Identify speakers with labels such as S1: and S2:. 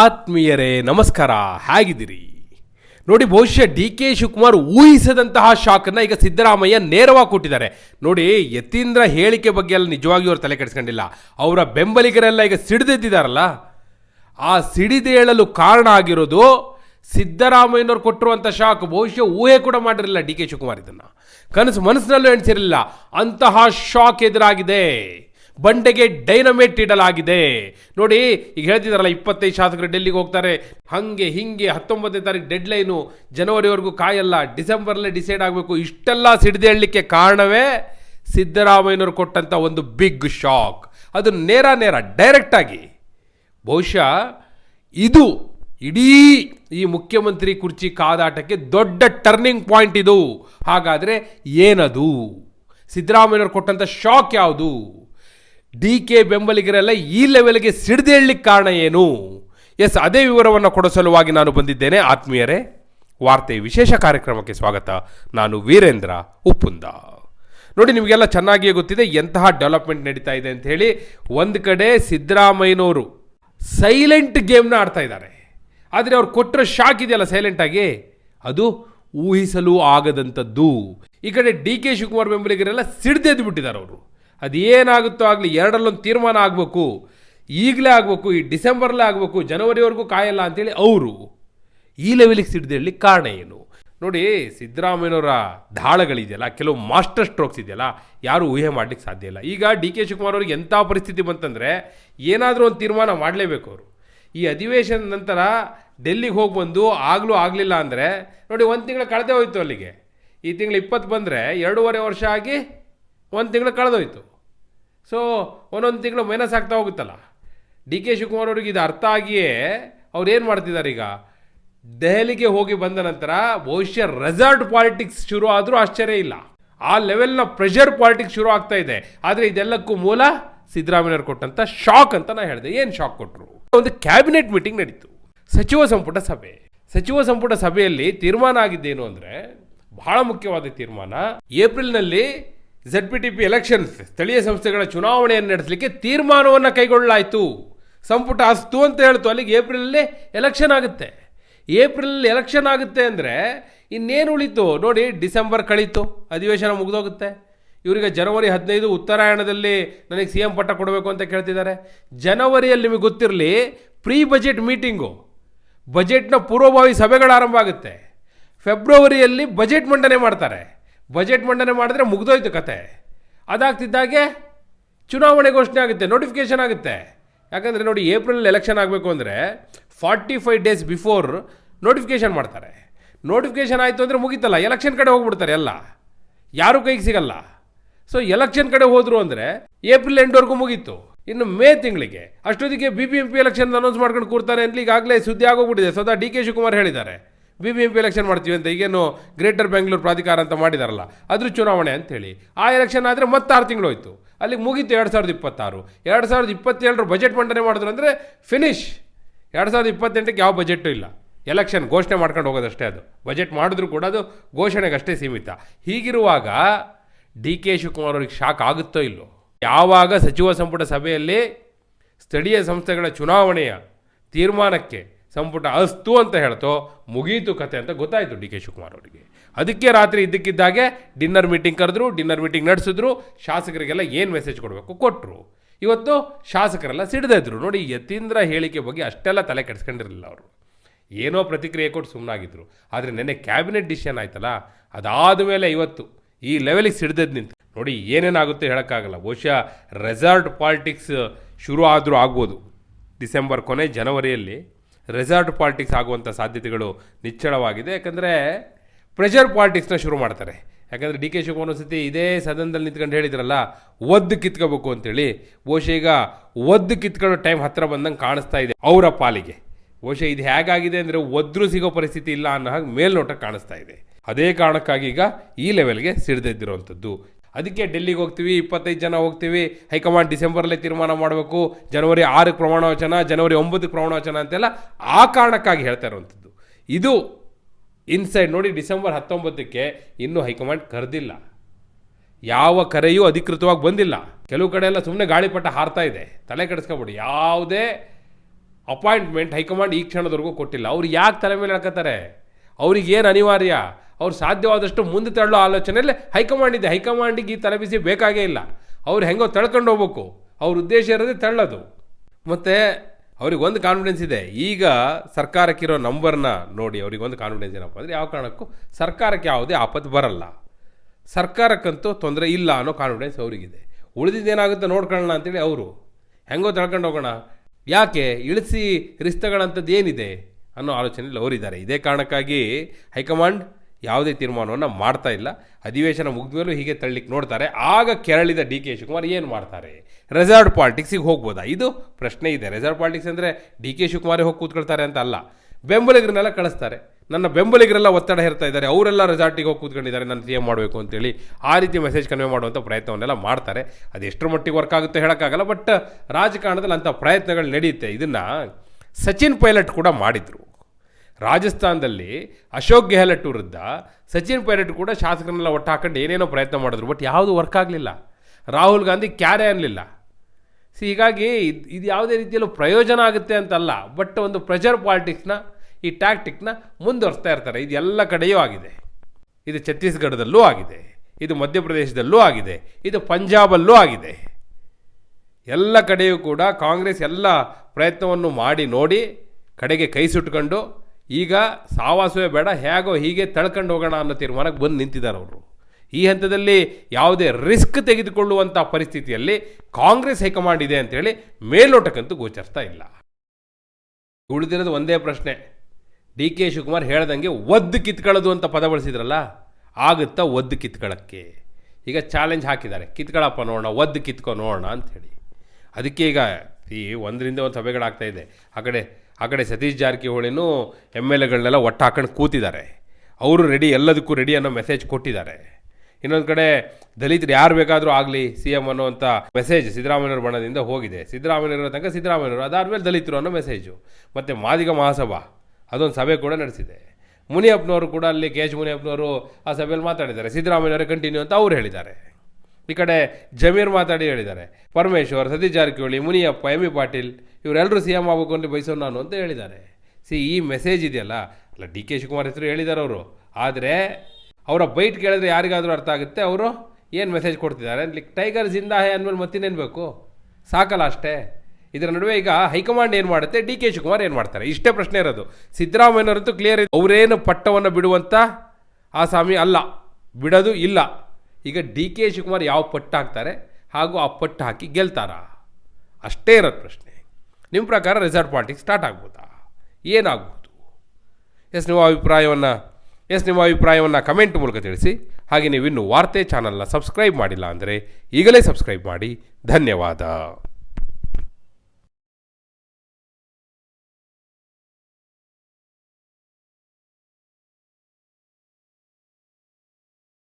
S1: ಆತ್ಮೀಯರೇ, ನಮಸ್ಕಾರ. ಹೇಗಿದ್ದೀರಿ? ನೋಡಿ, ಬಹುಶಃ ಡಿ ಕೆ ಶಿವಕುಮಾರ್ ಊಹಿಸದಂತಹ ಶಾಕನ್ನು ಈಗ ಸಿದ್ದರಾಮಯ್ಯ ನೇರವಾಗಿ ಕೊಟ್ಟಿದ್ದಾರೆ. ನೋಡಿ, ಯತೀಂದ್ರ ಹೇಳಿಕೆ ಬಗ್ಗೆ ಎಲ್ಲ ನಿಜವಾಗಿಯೂ ಅವರು ತಲೆ ಕೆಡಿಸ್ಕೊಂಡಿಲ್ಲ. ಅವರ ಬೆಂಬಲಿಗರೆಲ್ಲ ಈಗ ಸಿಡಿದೆದ್ದಿದ್ದಾರಲ್ಲ? ಆ ಸಿಡಿದೇಳಲು ಕಾರಣ ಆಗಿರೋದು ಸಿದ್ದರಾಮಯ್ಯನವ್ರು ಕೊಟ್ಟಿರುವಂಥ ಶಾಕ್ ಬಹುಶಃ ಊಹೆ ಕೂಡ ಮಾಡಿರಲಿಲ್ಲ ಡಿ ಕೆ ಶಿವಕುಮಾರ್ ಇದನ್ನು. ಕನಸು ಮನಸ್ಸಿನಲ್ಲೂ ಎಣಿಸಿರಲಿಲ್ಲ. ಅಂತಹ ಶಾಕ್ ಎದುರಾಗಿದೆ. ಬಂಡೆಗೆ ಡೈನಮೇಟ್ ಇಡಲಾಗಿದೆ. ನೋಡಿ, ಈಗ ಹೇಳ್ತಿದಾರಲ್ಲ, ಇಪ್ಪತ್ತೈದು ಶಾಸಕರು ಡೆಲ್ಲಿಗೆ ಹೋಗ್ತಾರೆ. ಹಾಗೆ ಹಿಂಗೆ ಹತ್ತೊಂಬತ್ತನೇ ತಾರೀಕು ಡೆಡ್ ಲೈನು ಜನವರಿವರೆಗೂ ಕಾಯಲ್ಲ. ಡಿಸೆಂಬರ್ಲೇ ಡಿಸೈಡ್ ಆಗಬೇಕು. ಇಷ್ಟೆಲ್ಲ ಸಿಡಿದೇಳಲಿಕ್ಕೆ ಕಾರಣವೇ ಸಿದ್ದರಾಮಯ್ಯನವರು ಕೊಟ್ಟಂಥ ಒಂದು ಬಿಗ್ ಶಾಕ್ ಅದು ನೇರ ನೇರ ಡೈರೆಕ್ಟಾಗಿ ಬಹುಶಃ ಇದು ಇಡೀ ಈ ಮುಖ್ಯಮಂತ್ರಿ ಕುರ್ಚಿ ಕಾದಾಟಕ್ಕೆ ದೊಡ್ಡ ಟರ್ನಿಂಗ್ ಪಾಯಿಂಟ್ ಇದು. ಹಾಗಾದರೆ ಏನದು? ಸಿದ್ದರಾಮಯ್ಯನವರು ಕೊಟ್ಟಂಥ ಶಾಕ್ ಯಾವುದು? ಡಿ ಕೆ ಬೆಂಬಲಿಗರೆಲ್ಲ ಈ ಲೆವೆಲ್ಗೆ ಸಿಡಿದೇಳಲಿಕ್ಕೆ ಕಾರಣ ಏನು? ಎಸ್, ಅದೇ ವಿವರವನ್ನು ಕೊಡೋ ಸಲುವಾಗಿ ನಾನು ಬಂದಿದ್ದೇನೆ. ಆತ್ಮೀಯರೇ, ವಾರ್ತೆ ವಿಶೇಷ ಕಾರ್ಯಕ್ರಮಕ್ಕೆ ಸ್ವಾಗತ. ನಾನು ವೀರೇಂದ್ರ ಉಪ್ಪುಂದ. ನೋಡಿ, ನಿಮಗೆಲ್ಲ ಚೆನ್ನಾಗಿಯೇ ಗೊತ್ತಿದೆ, ಎಂತಹ ಡೆವಲಪ್ಮೆಂಟ್ ನಡೀತಾ ಇದೆ ಅಂತ ಹೇಳಿ. ಒಂದು ಕಡೆ ಸಿದ್ದರಾಮಯ್ಯನವರು ಸೈಲೆಂಟ್ ಗೇಮ್ನ ಆಡ್ತಾ ಇದ್ದಾರೆ. ಆದರೆ ಅವ್ರು ಕೊಟ್ಟರೆ ಶಾಕ್ ಇದೆಯಲ್ಲ ಸೈಲೆಂಟಾಗಿ ಅದು ಊಹಿಸಲು ಆಗದಂಥದ್ದು. ಈ ಕಡೆ ಡಿ ಕೆ ಶಿವಕುಮಾರ್ ಬೆಂಬಲಿಗರೆಲ್ಲ ಸಿಡ್ದೆದ್ದು ಬಿಟ್ಟಿದ್ದಾರೆ ಅವರು. ಅದೇನಾಗುತ್ತೋ ಆಗಲಿ ಎರಡರಲ್ಲೊಂದು ತೀರ್ಮಾನ ಆಗಬೇಕು, ಈಗಲೇ ಆಗಬೇಕು, ಈ ಡಿಸೆಂಬರ್ಲೇ ಆಗಬೇಕು, ಜನವರಿವರೆಗೂ ಕಾಯಲ್ಲ ಅಂತೇಳಿ ಅವರು ಈ ಲೆವೆಲಿಗೆ ಸಿಡ್ದಿರಲಿ ಕಾರಣ ಏನು? ನೋಡಿ, ಸಿದ್ದರಾಮಯ್ಯನವರ ದಾಳಗಳಿದೆಯಲ್ಲ, ಕೆಲವು ಮಾಸ್ಟರ್ ಸ್ಟ್ರೋಕ್ಸ್ ಇದೆಯಲ್ಲ, ಯಾರು ಊಹೆ ಮಾಡ್ಲಿಕ್ಕೆ ಸಾಧ್ಯ ಇಲ್ಲ. ಈಗ ಡಿ ಕೆ ಶಿವಕುಮಾರ್ ಅವ್ರಿಗೆ ಎಂಥ ಪರಿಸ್ಥಿತಿ ಬಂತಂದರೆ, ಏನಾದರೂ ಒಂದು ತೀರ್ಮಾನ ಮಾಡಲೇಬೇಕು ಅವರು. ಈ ಅಧಿವೇಶನದ ನಂತರ ಡೆಲ್ಲಿಗೆ ಹೋಗಿ ಬಂದು ಆಗಲೂ ಆಗಲಿಲ್ಲ ಅಂದರೆ, ನೋಡಿ, ಒಂದು ತಿಂಗಳು ಕಳೆದೇ ಹೋಯಿತು ಅಲ್ಲಿಗೆ. ಈ ತಿಂಗಳು ಇಪ್ಪತ್ತು ಬಂದರೆ ಎರಡೂವರೆ ವರ್ಷ ಆಗಿ ಒಂದು ತಿಂಗಳು ಕಳೆದೋಯ್ತು. ಸೊ ಒಂದೊಂದು ತಿಂಗಳು ಮೈನಸ್ ಆಗ್ತಾ ಹೋಗುತ್ತಲ್ಲ. ಡಿ ಕೆ ಶಿವಕುಮಾರ್ ಅವ್ರಿಗೆ ಇದು ಅರ್ಥ ಆಗಿಯೇ ಅವ್ರು ಏನು ಮಾಡ್ತಿದ್ದಾರೆ ಈಗ? ದೆಹಲಿಗೆ ಹೋಗಿ ಬಂದ ನಂತರ ಬಹುಶಃ ರೆಸಾರ್ಟ್ ಪಾಲಿಟಿಕ್ಸ್ ಶುರು ಆದರೂ ಆಶ್ಚರ್ಯ ಇಲ್ಲ. ಆ ಲೆವೆಲ್ನ ಪ್ರೆಷರ್ ಪಾಲಿಟಿಕ್ಸ್ ಶುರು ಆಗ್ತಾ ಇದೆ. ಆದರೆ ಇದೆಲ್ಲಕ್ಕೂ ಮೂಲ ಸಿದ್ದರಾಮಯ್ಯವ್ರು ಕೊಟ್ಟಂಥ ಶಾಕ್ ಅಂತ ನಾನು ಹೇಳಿದೆ. ಏನು ಶಾಕ್ ಕೊಟ್ಟರು ಒಂದು ಕ್ಯಾಬಿನೆಟ್ ಮೀಟಿಂಗ್ ನಡೀತು. ಸಚಿವ ಸಂಪುಟ ಸಭೆ. ಸಚಿವ ಸಂಪುಟ ಸಭೆಯಲ್ಲಿ ತೀರ್ಮಾನ ಆಗಿದ್ದೇನು ಅಂದರೆ ಬಹಳ ಮುಖ್ಯವಾದ ತೀರ್ಮಾನ. ಏಪ್ರಿಲ್ನಲ್ಲಿ Z P T P elections ಸ್ಥಳೀಯ ಸಂಸ್ಥೆಗಳ ಚುನಾವಣೆಯನ್ನು ನಡೆಸಲಿಕ್ಕೆ ತೀರ್ಮಾನವನ್ನು ಕೈಗೊಳ್ಳಲಾಯಿತು. ಸಂಪುಟ ಅಸ್ತು ಅಂತ ಹೇಳ್ತು. ಅಲ್ಲಿಗೆ ಏಪ್ರಿಲಲ್ಲಿ ಎಲೆಕ್ಷನ್ ಆಗುತ್ತೆ. ಏಪ್ರಿಲ್ ಎಲೆಕ್ಷನ್ ಆಗುತ್ತೆ ಅಂದರೆ ಇನ್ನೇನು ಉಳಿತು? ನೋಡಿ, ಡಿಸೆಂಬರ್ ಕಳೀತು. ಅಧಿವೇಶನ ಮುಗಿದೋಗುತ್ತೆ. ಇವರಿಗೆ ಜನವರಿ ಹದಿನೈದು ಉತ್ತರಾಯಣದಲ್ಲಿ ನನಗೆ ಸಿ ಎಂ ಪಟ್ಟ ಕೊಡಬೇಕು ಅಂತ ಕೇಳ್ತಿದ್ದಾರೆ. ಜನವರಿಯಲ್ಲಿ ನಿಮಗೆ ಗೊತ್ತಿರಲಿ ಪ್ರೀ ಬಜೆಟ್ ಮೀಟಿಂಗು. ಬಜೆಟ್ನ ಪೂರ್ವಭಾವಿ ಸಭೆಗಳು ಆರಂಭ ಆಗುತ್ತೆ. ಫೆಬ್ರವರಿಯಲ್ಲಿ ಬಜೆಟ್ ಮಂಡನೆ ಮಾಡ್ತಾರೆ. ಬಜೆಟ್ ಮಂಡನೆ ಮಾಡಿದ್ರೆ ಮುಗಿದೋಯ್ತು ಕತೆ. ಅದಾಗ್ತಿದ್ದಾಗೆ ಚುನಾವಣೆ ಘೋಷಣೆ ಆಗುತ್ತೆ ನೋಟಿಫಿಕೇಶನ್ ಆಗುತ್ತೆ. ಯಾಕಂದರೆ ನೋಡಿ ಏಪ್ರಿಲ್ ಎಲೆಕ್ಷನ್ ಆಗಬೇಕು ಅಂದರೆ forty five days before notification ಮಾಡ್ತಾರೆ. ನೋಟಿಫಿಕೇಶನ್ ಆಯಿತು ಅಂದರೆ ಮುಗೀತಲ್ಲ ಎಲೆಕ್ಷನ್ ಕಡೆ ಹೋಗ್ಬಿಡ್ತಾರೆ ಎಲ್ಲ. ಯಾರೂ ಕೈಗೆ ಸಿಗಲ್ಲ. ಸೊ ಎಲೆಕ್ಷನ್ ಕಡೆ ಹೋದರು ಅಂದರೆ ಏಪ್ರಿಲ್ ಎಂಡ್ವರೆಗೂ ಮುಗೀತು. ಇನ್ನು ಮೇ ತಿಂಗಳಿಗೆ ಅಷ್ಟೊತ್ತಿಗೆ B B M P election announce ಮಾಡ್ಕೊಂಡು ಕೂರ್ತಾರೆ ಅಂತ ಈಗಾಗಲೇ ಸುದ್ದಿ ಆಗೋಗ್ಬಿಟ್ಟಿದೆ. ಸ್ವತಃ ಡಿ ಕೆ ಶಿವಕುಮಾರ್ ಹೇಳಿದ್ದಾರೆ. B B M P election ಮಾಡ್ತೀವಿ ಅಂತ ಈಗೇನು ಗ್ರೇಟರ್ ಬೆಂಗಳೂರು ಪ್ರಾಧಿಕಾರ ಅಂತ ಮಾಡಿದಾರಲ್ಲ, ಅದ್ರ ಚುನಾವಣೆ ಅಂತೇಳಿ ಆ ಎಲೆಕ್ಷನ್ ಆದರೆ ಮತ್ತೆ ಆರು ತಿಂಗಳು ಹೋಯ್ತು ಅಲ್ಲಿಗೆ ಮುಗೀತು ಎರಡು ಸಾವಿರದ ಇಪ್ಪತ್ತಾರು. ಎರಡು ಸಾವಿರದ ಇಪ್ಪತ್ತೇಳರ ಬಜೆಟ್ ಮಂಡನೆ ಮಾಡಿದ್ರು ಅಂದರೆ ಫಿನಿಶ್ ಎರಡು ಸಾವಿರದ ಇಪ್ಪತ್ತೆಂಟಕ್ಕೆ ಯಾವ ಬಜೆಟು ಇಲ್ಲ. ಎಲೆಕ್ಷನ್ ಘೋಷಣೆ ಮಾಡ್ಕೊಂಡು ಹೋಗೋದಷ್ಟೇ ಅದು. ಬಜೆಟ್ ಮಾಡಿದ್ರು ಕೂಡ ಅದು ಘೋಷಣೆಗಷ್ಟೇ ಸೀಮಿತ. ಹೀಗಿರುವಾಗ ಡಿ ಕೆ ಶಿವಕುಮಾರ್ ಅವ್ರಿಗೆ ಶಾಕ್ ಆಗುತ್ತೋ ಇಲ್ಲೋ ಯಾವಾಗ ಸಚಿವ ಸಂಪುಟ ಸಭೆಯಲ್ಲಿ ಸ್ಥಳೀಯ ಸಂಸ್ಥೆಗಳ ಚುನಾವಣೆಯ ತೀರ್ಮಾನಕ್ಕೆ ಸಂಪುಟ ಅಸ್ತು ಅಂತ ಹೇಳ್ತೋ ಮುಗೀತು ಕತೆ ಅಂತ ಗೊತ್ತಾಯಿತು ಡಿ ಕೆ ಶಿವಕುಮಾರ್ ಅವರಿಗೆ. ಅದಕ್ಕೆ ರಾತ್ರಿ ಇದ್ದಕ್ಕಿದ್ದಾಗೆ ಡಿನ್ನರ್ ಮೀಟಿಂಗ್ ಕರೆದ್ರು, ಡಿನ್ನರ್ ಮೀಟಿಂಗ್ ನಡೆಸಿದ್ರು, ಶಾಸಕರಿಗೆಲ್ಲ ಏನು ಮೆಸೇಜ್ ಕೊಡಬೇಕು ಕೊಟ್ಟರು ಇವತ್ತು ಶಾಸಕರೆಲ್ಲ ಸಿಡಿದಿದ್ರು ನೋಡಿ, ಯತೀಂದ್ರ ಹೇಳಿಕೆ ಬಗ್ಗೆ ಅಷ್ಟೆಲ್ಲ ತಲೆ ಕೆಡಿಸ್ಕೊಂಡಿರಲಿಲ್ಲ ಅವರು. ಏನೋ ಪ್ರತಿಕ್ರಿಯೆ ಕೊಟ್ಟು ಸುಮ್ಮನಾಗಿದ್ರು ಆದರೆ ನೆನ್ನೆ ಕ್ಯಾಬಿನೆಟ್ ಡಿಸಿಷನ್ ಆಯ್ತಲ್ಲ, ಅದಾದ ಮೇಲೆ ಇವತ್ತು ಈ ಲೆವೆಲಿಗೆ ಸಿಡ್ದದ್ದು ನಿಂತು. ನೋಡಿ, ಏನೇನಾಗುತ್ತೆ ಹೇಳೋಕ್ಕಾಗಲ್ಲ. ಬಹುಶಃ ರೆಸಾರ್ಟ್ ಪಾಲಿಟಿಕ್ಸ್ ಶುರು ಆದರೂ ಆಗ್ಬೋದು. ಡಿಸೆಂಬರ್ ಕೊನೆ ಜನವರಿಯಲ್ಲಿ ರೆಸಾರ್ಟ್ ಪಾಲಿಟಿಕ್ಸ್ ಆಗುವಂಥ ಸಾಧ್ಯತೆಗಳು ನಿಚ್ಚಳವಾಗಿದೆ. ಯಾಕಂದರೆ ಪ್ರೆಷರ್ ಪಾಲಿಟಿಕ್ಸ್ನ ಶುರು ಮಾಡ್ತಾರೆ. ಯಾಕಂದರೆ ಡಿ ಕೆ ಶಿವಕುಮಾರ್ ಒಂದ್ಸತಿ ಇದೇ ಸದನದಲ್ಲಿ ನಿಂತ್ಕೊಂಡು ಹೇಳಿದ್ರಲ್ಲ, ಒದ್ದು ಕಿತ್ಕೋಬೇಕು ಅಂತೇಳಿ. ಬಹುಶಃ ಈಗ ಒದ್ದು ಕಿತ್ಕೊಳ್ಳೋ ಟೈಮ್ ಹತ್ತಿರ ಬಂದಂಗೆ ಕಾಣಿಸ್ತಾ ಇದೆ ಅವರ ಪಾಲಿಗೆ. ಬಹುಶಃ ಇದು ಹೇಗಾಗಿದೆ ಅಂದರೆ ಒದ್ರೂ ಸಿಗೋ ಪರಿಸ್ಥಿತಿ ಇಲ್ಲ ಅನ್ನೋ ಹಾಗೆ ಮೇಲ್ನೋಟ ಕಾಣಿಸ್ತಾ ಇದೆ. ಅದೇ ಕಾರಣಕ್ಕಾಗಿ ಈಗ ಈ ಲೆವೆಲ್ಗೆ ಸಿಡಿದೆದ್ದಿರುವಂಥದ್ದು. ಅದಕ್ಕೆ ಡೆಲ್ಲಿಗೆ ಹೋಗ್ತೀವಿ, ಇಪ್ಪತ್ತೈದು ಜನ ಹೋಗ್ತೀವಿ, ಹೈಕಮಾಂಡ್ ಡಿಸೆಂಬರಲ್ಲೇ ತೀರ್ಮಾನ ಮಾಡಬೇಕು, ಜನವರಿ ಆರಕ್ಕೆ ಪ್ರಮಾಣ ವಚನ ಜನವರಿ ಒಂಬತ್ತಕ್ಕೆ ಪ್ರಮಾಣ ವಚನ ಅಂತೆಲ್ಲ ಆ ಕಾರಣಕ್ಕಾಗಿ ಹೇಳ್ತಾ ಇರುವಂಥದ್ದು. ಇದು ಇನ್ಸೈಡ್ ನೋಡಿ ಡಿಸೆಂಬರ್ ಹತ್ತೊಂಬತ್ತಕ್ಕೆ ಇನ್ನೂ ಹೈಕಮಾಂಡ್ ಕರೆದಿಲ್ಲ. ಯಾವ ಕರೆಯೂ ಅಧಿಕೃತವಾಗಿ ಬಂದಿಲ್ಲ. ಕೆಲವು ಕಡೆ ಎಲ್ಲ ಸುಮ್ಮನೆ ಗಾಳಿಪಟ ಹಾರ್ತಾ ಇದೆ. ತಲೆ ಕೆಡಿಸ್ಕೊಬಿಡಿ. ಯಾವುದೇ ಅಪಾಯಿಂಟ್ಮೆಂಟ್ ಹೈಕಮಾಂಡ್ ಈ ಕ್ಷಣದವರೆಗೂ ಕೊಟ್ಟಿಲ್ಲ. ಅವ್ರು ಯಾಕೆ ತಲೆ ಮೇಲೆ ಹಾಕತ್ತಾರೆ? ಅವ್ರಿಗೇನು ಅನಿವಾರ್ಯ? ಅವ್ರು ಸಾಧ್ಯವಾದಷ್ಟು ಮುಂದೆ ತಳ್ಳೋ ಆಲೋಚನೆಯಲ್ಲೇ ಹೈಕಮಾಂಡ್ ಇದೆ ಹೈಕಮಾಂಡಿಗೆ ಈ ತಲೆಬಿಸಿ ಬೇಕಾಗೇ ಇಲ್ಲ. ಅವ್ರು ಹೆಂಗೋ ತಳ್ಕೊಂಡು ಹೋಗ್ಬೇಕು. ಅವ್ರ ಉದ್ದೇಶ ಇರೋದೇ ತಳ್ಳೋದು. ಮತ್ತು ಅವ್ರಿಗೆ ಒಂದು ಕಾನ್ಫಿಡೆನ್ಸ್ ಇದೆ. ಈಗ ಸರ್ಕಾರಕ್ಕಿರೋ ನಂಬರ್ನ ನೋಡಿ ಅವ್ರಿಗೆ ಒಂದು ಕಾನ್ಫಿಡೆನ್ಸ್ ಏನಪ್ಪ ಅಂದರೆ ಯಾವ ಕಾರಣಕ್ಕೂ ಸರ್ಕಾರಕ್ಕೆ ಯಾವುದೇ ಆಪತ್ತು ಬರಲ್ಲ. ಸರ್ಕಾರಕ್ಕಂತೂ ತೊಂದರೆ ಇಲ್ಲ ಅನ್ನೋ ಕಾನ್ಫಿಡೆನ್ಸ್ ಅವರಿಗಿದೆ. ಉಳಿದಿದ್ದೇನಾಗುತ್ತೆ ನೋಡ್ಕೊಳ್ಳೋಣ ಅಂತೇಳಿ ಅವರು. ಹೆಂಗೋ ತಳ್ಕೊಂಡು ಹೋಗೋಣ. ಯಾಕೆ ಇಳಿಸಿ ರಿಸ್ತಗಳಂಥದ್ದು ಏನಿದೆ ಅನ್ನೋ ಆಲೋಚನೆಯಲ್ಲಿ ಅವರಿದ್ದಾರೆ. ಇದೇ ಕಾರಣಕ್ಕಾಗಿ ಹೈಕಮಾಂಡ್ ಯಾವುದೇ ತೀರ್ಮಾನವನ್ನು ಮಾಡ್ತಾ ಇಲ್ಲ. ಅಧಿವೇಶನ ಮುಗಿದ ಮೇಲೂ ಹೀಗೆ ತಳ್ಳಿಕ್ಕೆ ನೋಡ್ತಾರೆ. ಆಗ ಕೆರಳಿದ ಡಿ ಕೆ ಶಿವಕುಮಾರ್ ಏನು ಮಾಡ್ತಾರೆ? ರೆಸಾರ್ಟ್ ಪಾಲಿಟಿಕ್ಸಿಗೆ ಹೋಗ್ಬೋದಾ? ಇದು ಪ್ರಶ್ನೆ ಇದೆ. ರೆಸಾರ್ಟ್ ಪಾಲಿಟಿಕ್ಸ್ ಅಂದರೆ ಡಿ ಕೆ ಶಿವಕುಮಾರೇ ಹೋಗಿ ಕೂತ್ಕೊಳ್ತಾರೆ ಅಂತ ಅಲ್ಲ. ಬೆಂಬಲಿಗರನ್ನೆಲ್ಲ ಕಳಿಸ್ತಾರೆ. ನನ್ನ ಬೆಂಬಲಿಗರೆಲ್ಲ ಒತ್ತಡ ಹೇರ್ತಾ ಇದ್ದಾರೆ. ಅವರೆಲ್ಲ ರೆಸಾರ್ಟಿಗೆ ಹೋಗಿ ಕೂತ್ಕೊಂಡಿದ್ದಾರೆ. ನಾನು ಸಿ ಎಂ ಮಾಡಬೇಕು ಅಂತೇಳಿ ಆ ರೀತಿ ಮೆಸೇಜ್ ಕನ್ವೆ ಮಾಡುವಂಥ ಪ್ರಯತ್ನವನ್ನೆಲ್ಲ ಮಾಡ್ತಾರೆ. ಅದು ಎಷ್ಟರ ಮಟ್ಟಿಗೆ ವರ್ಕ್ ಆಗುತ್ತೆ ಹೇಳೋಕ್ಕಾಗಲ್ಲ. ಬಟ್ ರಾಜಕಾರಣದಲ್ಲಿ ಅಂಥ ಪ್ರಯತ್ನಗಳು ನಡೆಯುತ್ತೆ. ಇದನ್ನು ಸಚಿನ್ ಪೈಲಟ್ ಕೂಡ ಮಾಡಿದರು. ರಾಜಸ್ಥಾನದಲ್ಲಿ ಅಶೋಕ್ ಗೆಹ್ಲಟ್ ವಿರುದ್ಧ ಸಚಿನ್ ಪೈಲಟ್ ಕೂಡ ಶಾಸಕರನ್ನೆಲ್ಲ ಒಟ್ಟು ಹಾಕೊಂಡು ಏನೇನೋ ಪ್ರಯತ್ನ ಮಾಡಿದ್ರು ಬಟ್ ಯಾವುದು ವರ್ಕ್ ಆಗಲಿಲ್ಲ. ರಾಹುಲ್ ಗಾಂಧಿ ಕ್ಯಾರೆ ಅನ್ನಲಿಲ್ಲ ಸೊ ಹೀಗಾಗಿ ಇದು ಇದು ಯಾವುದೇ ರೀತಿಯಲ್ಲೂ ಪ್ರಯೋಜನ ಆಗುತ್ತೆ ಅಂತಲ್ಲ ಬಟ್ ಒಂದು ಪ್ರೆಷರ್ ಪಾಲಿಟಿಕ್ಸ್ನ ಈ ಟ್ಯಾಕ್ಟಿಕ್ನ ಮುಂದುವರಿಸ್ತಾ ಇರ್ತಾರೆ. ಇದು ಎಲ್ಲ ಕಡೆಯೂ ಆಗಿದೆ. ಇದು ಛತ್ತೀಸ್ಗಢದಲ್ಲೂ ಆಗಿದೆ. ಇದು ಮಧ್ಯಪ್ರದೇಶದಲ್ಲೂ ಆಗಿದೆ. ಇದು ಪಂಜಾಬಲ್ಲೂ ಆಗಿದೆ. ಎಲ್ಲ ಕಡೆಯೂ ಕೂಡ ಕಾಂಗ್ರೆಸ್ ಎಲ್ಲ ಪ್ರಯತ್ನವನ್ನು ಮಾಡಿ ನೋಡಿ, ಕಡೆಗೆ ಕೈ ಸುಟ್ಕೊಂಡು ಈಗ ಸಾವಾಸವೇ ಬೇಡ, ಹೇಗೋ ಹೀಗೆ ತಳ್ಕೊಂಡು ಹೋಗೋಣ ಅನ್ನೋ ತೀರ್ಮಾನಕ್ಕೆ ಬಂದು ನಿಂತಿದ್ದಾರೆ ಅವರು. ಈ ಹಂತದಲ್ಲಿ ಯಾವುದೇ ರಿಸ್ಕ್ ತೆಗೆದುಕೊಳ್ಳುವಂಥ ಪರಿಸ್ಥಿತಿಯಲ್ಲಿ ಕಾಂಗ್ರೆಸ್ ಹೈಕಮಾಂಡ್ ಇದೆ ಅಂತೇಳಿ ಮೇಲ್ನೋಟಕ್ಕಂತೂ ಗೋಚರಿಸ್ತಾ ಇಲ್ಲ. ಉಳಿದಿರೋದು ಒಂದೇ ಪ್ರಶ್ನೆ. ಡಿ ಕೆ ಶಿವಕುಮಾರ್ ಹೇಳ್ದಂಗೆ ಒದ್ದು ಕಿತ್ಕೊಳ್ಳೋದು ಅಂತ ಪದ ಬಳಸಿದ್ರಲ್ಲ, ಆಗುತ್ತಾ ಒದ್ದು ಕಿತ್ಕೊಳ್ಳೋಕ್ಕೆ? ಈಗ ಚಾಲೆಂಜ್ ಹಾಕಿದ್ದಾರೆ ಕಿತ್ಕೊಳ್ಳಪ್ಪ ನೋಡೋಣ, ಒದ್ದು ಕಿತ್ಕೊ ನೋಡೋಣ ಅಂಥೇಳಿ ಅದಕ್ಕೆ ಈಗ ಈ ಒಂದರಿಂದ ಒಂದು ಸಭೆಗಳಾಗ್ತಾ ಇದೆ. ಆ ಕಡೆ ಆ ಕಡೆ ಸತೀಶ್ ಜಾರಕಿಹೊಳಿನೂ ಎಂ ಎಲ್ ಎಗಳನ್ನೆಲ್ಲ ಒಟ್ಟು ಹಾಕೊಂಡು ಕೂತಿದ್ದಾರೆ. ಅವರು ರೆಡಿ ಎಲ್ಲದಕ್ಕೂ ರೆಡಿ ಅನ್ನೋ ಮೆಸೇಜ್ ಕೊಟ್ಟಿದ್ದಾರೆ. ಇನ್ನೊಂದು ಕಡೆ ದಲಿತರು ಯಾರು ಬೇಕಾದರೂ ಆಗಲಿ ಸಿ ಎಂ ಅನ್ನೋವಂಥ ಮೆಸೇಜ್ ಸಿದ್ದರಾಮಯ್ಯವ್ರ ಬಣದಿಂದ ಹೋಗಿದೆ. ಸಿದ್ದರಾಮಯ್ಯವ್ರ ತನಕ ಸಿದ್ದರಾಮಯ್ಯವರು ಅದಾದಮೇಲೆ ದಲಿತರು ಅನ್ನೋ ಮೆಸೇಜು ಮತ್ತು ಮಾದಿಗ ಮಹಾಸಭಾ, ಅದೊಂದು ಸಭೆ ಕೂಡ ನಡೆಸಿದೆ. ಮುನಿಯಪ್ಪನವರು ಕೂಡ ಅಲ್ಲಿ ಕೆ ಎಚ್ ಮುನಿಯಪ್ಪನವರು ಆ ಸಭೆಯಲ್ಲಿ ಮಾತಾಡಿದ್ದಾರೆ. ಸಿದ್ದರಾಮಯ್ಯವರೇ ಕಂಟಿನ್ಯೂ ಅಂತ ಅವ್ರು ಹೇಳಿದ್ದಾರೆ. ಈ ಕಡೆ ಜಮೀರ್ ಮಾತಾಡಿ ಹೇಳಿದ್ದಾರೆ. ಪರಮೇಶ್ವರ್, ಸತೀಶ್ ಜಾರಕಿಹೊಳಿ, ಮುನಿಯಪ್ಪ ಎಂ ಇ ಪಾಟೀಲ್ ಇವರೆಲ್ಲರೂ ಸಿ ಎಂ ಆಗಬೇಕು ಅಂತ ಬಯಸೋ ನಾನು ಅಂತ ಹೇಳಿದ್ದಾರೆ. ಸಿ, ಈ ಮೆಸೇಜ್ ಇದೆಯಲ್ಲ? ಅಲ್ಲ, ಡಿ ಕೆ ಶಿವಕುಮಾರ್ ಹೆಸರು ಹೇಳಿದ್ದಾರೆ ಅವರು. ಆದರೆ ಅವರ ಬೈಟ್ ಕೇಳಿದ್ರೆ ಯಾರಿಗಾದರೂ ಅರ್ಥ ಆಗುತ್ತೆ? ಅವರು ಏನು ಮೆಸೇಜ್ ಕೊಡ್ತಿದ್ದಾರೆ? ಅಲ್ಲಿ ಟೈಗರ್ ಜಿಂದಾ ಹೇ ಅಂದಮೇಲೆ ಮತ್ತಿನ್ನೇನು ಬೇಕು? ಸಾಕಲ್ಲ ಅಷ್ಟೇ. ಇದರ ನಡುವೆ ಈಗ ಹೈಕಮಾಂಡ್ ಏನು ಮಾಡುತ್ತೆ? ಡಿ ಕೆ ಶಿವಕುಮಾರ್ ಏನು ಮಾಡ್ತಾರೆ? ಇಷ್ಟೇ ಪ್ರಶ್ನೆ ಇರೋದು. ಸಿದ್ದರಾಮಯ್ಯನವರಂತೂ ಕ್ಲಿಯರ್ ಇದೆ. ಅವರೇನು ಪಟ್ಟವನ್ನು ಬಿಡುವಂಥ ಸ್ವಾಮಿ ಅಲ್ಲ. ಬಿಡೋದು ಇಲ್ಲ. ಈಗ ಡಿ ಕೆ ಶಿವಕುಮಾರ್ ಯಾವ ಪಟ್ಟು ಹಾಕ್ತಾರೆ ಹಾಗೂ ಆ ಪಟ್ಟು ಹಾಕಿ ಗೆಲ್ತಾರಾ? ಅಷ್ಟೇ ಇರೋದು ಪ್ರಶ್ನೆ. ನಿಮ್ಮ ಪ್ರಕಾರ ರೆಸಾರ್ಟ್ ಪಾರ್ಟಿಗೆ ಸ್ಟಾರ್ಟ್ ಆಗ್ಬೋದಾ? ಏನಾಗ್ಬೋದು? ಎಸ್, ನಿಮ್ಮ ಅಭಿಪ್ರಾಯವನ್ನು, ಎಸ್, ನಿಮ್ಮ ಅಭಿಪ್ರಾಯವನ್ನು ಕಮೆಂಟ್ ಮೂಲಕ ತಿಳಿಸಿ. ಹಾಗೆ ನೀವು ಇನ್ನೂ ವಾರ್ತೆ ಚಾನಲ್ನ ಸಬ್ಸ್ಕ್ರೈಬ್ ಮಾಡಿಲ್ಲ ಅಂದರೆ ಈಗಲೇ ಸಬ್ಸ್ಕ್ರೈಬ್ ಮಾಡಿ. ಧನ್ಯವಾದ.